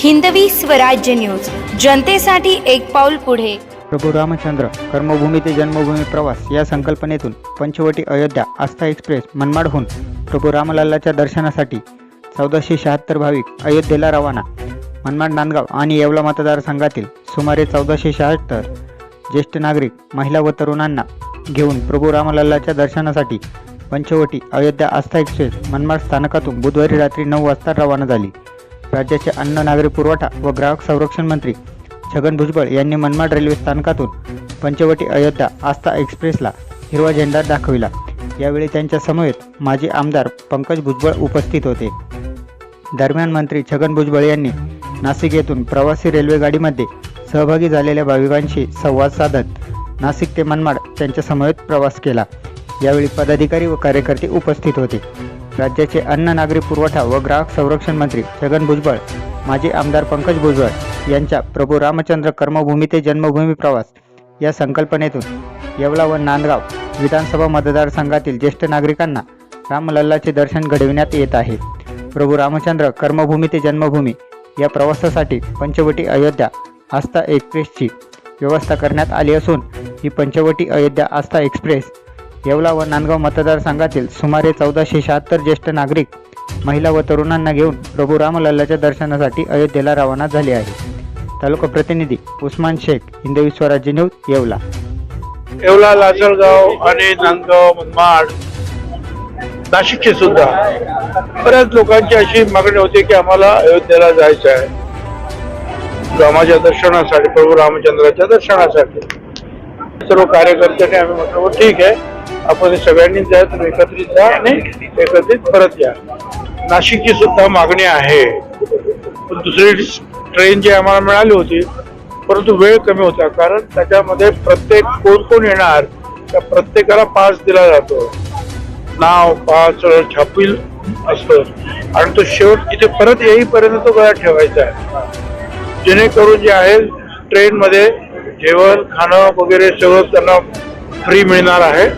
Hindavi Swarajya news. जनतेसाठी एक पाऊल पुढे. प्रभू रामचंद्र कर्मभूमी ते जन्मभूमी प्रवास या संकल्पनेतून पंचवटी अयोध्या आस्था एक्सप्रेस मनमाडहून प्रभू रामलल्लाच्या दर्शनासाठी चौदाशे शहात्तर भाविक अयोध्येला रवाना. मनमाड नांदगाव आणि येवला मतदारसंघातील सुमारे चौदाशे शहात्तर ज्येष्ठ नागरिक महिला व तरुणांना घेऊन प्रभू रामलल्लाच्या दर्शनासाठी पंचवटी अयोध्या आस्था एक्सप्रेस मनमाड स्थानकातून बुधवारी रात्री नऊ वाजता रवाना झाली. राज्याचे अन्न नागरी पुरवठा व ग्राहक संरक्षण मंत्री छगन भुजबळ यांनी मनमाड रेल्वे स्थानकातून पंचवटी अयोध्या आस्था एक्सप्रेसला हिरवा झेंडा दाखविला. यावेळी त्यांच्या समवेत माजी आमदार पंकज भुजबळ उपस्थित होते. दरम्यान मंत्री छगन भुजबळ यांनी नाशिक येथून प्रवासी रेल्वे गाडीमध्ये सहभागी झालेल्या भाविकांशी संवाद साधत नाशिक ते मनमाड त्यांच्या समवेत प्रवास केला. यावेळी पदाधिकारी व कार्यकर्ते उपस्थित होते. राज्याचे अन्न नागरी पुरवठा व ग्राहक संरक्षण मंत्री छगन भुजबळ माजी आमदार पंकज भुजबळ यांच्या प्रभू रामचंद्र कर्मभूमी ते जन्मभूमी प्रवास या संकल्पनेतून येवला व नांदगाव विधानसभा मतदारसंघातील ज्येष्ठ नागरिकांना रामलल्लाचे दर्शन घडविण्यात येत आहे. प्रभू रामचंद्र कर्मभूमी ते जन्मभूमी या प्रवासासाठी पंचवटी अयोध्या आस्था एक्सप्रेसची व्यवस्था करण्यात आली असून ही पंचवटी अयोध्या आस्था एक्सप्रेस येवला व नांदगाव मतदारसंघातील सुमारे चौदाशे शहात्तर ज्येष्ठ नागरिक महिला व तरुणांना घेऊन प्रभू रामलल्लाच्या दर्शनासाठी अयोध्येला रवाना झाले आहे तालुका प्रतिनिधी उस्मान शेख हिंदवी स्वराज्य न्यूज येवला. येवला लासलगाव आणि नांदगाव मनमाड नाशिकचे सुद्धा बऱ्याच लोकांची अशी मागणी होती की आम्हाला अयोध्येला जायचं आहे. रामाच्या दर्शनासाठी प्रभू रामचंद्राच्या दर्शनासाठी. सर्व कार्यकर्त्यांनी आम्ही म्हटलं हो, ठीक आहे. आपण सगळ्यांनी जा तुम्ही एकत्रित जा आणि एकत्रित परत या. नाशिकची सुद्धा मागणी आहे. पण दुसरी ट्रेन जी आम्हाला मिळाली होती परंतु वेळ कमी होता कारण त्याच्यामध्ये प्रत्येक कोण कोण येणार त्या प्रत्येकाला पास दिला जातो. नाव पास छापील असतं. आणि तो शेवट इथे परत येईपर्यंत तो गळा ठेवायचा आहे. जेणेकरून जे आहे ट्रेनमध्ये जेवण खाणं वगैरे सगळं त्यांना फ्री मिळणार आहे.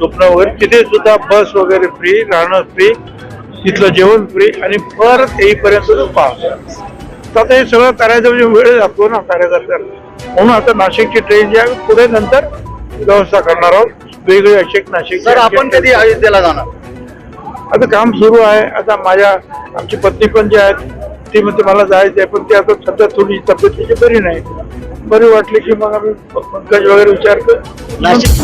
झोपणं वगैरे तिथे सुद्धा बस वगैरे फ्री राहणं फ्री तिथलं जेवण फ्री आणि परत येईपर्यंत तो पास तर आता हे सगळं करायचं म्हणजे वेळ लागतो ना कार्यकर्त्यांना म्हणून आता नाशिकची ट्रेन जी आहे पुढे नंतर व्यवस्था करणार आहोत. वेगळी अशी एक नाशिक सर आपण कधी अयोध्येला जाणार? आता काम सुरू आहे. आता माझ्या आमची पत्नी पण जी आहेत ती म्हणते मला जायचं आहे पण ती आता सध्या थोडी तब्येत तिची बरी नाही. बरी वाटली की मग आम्ही पंकज वगैरे विचार कर नाशिक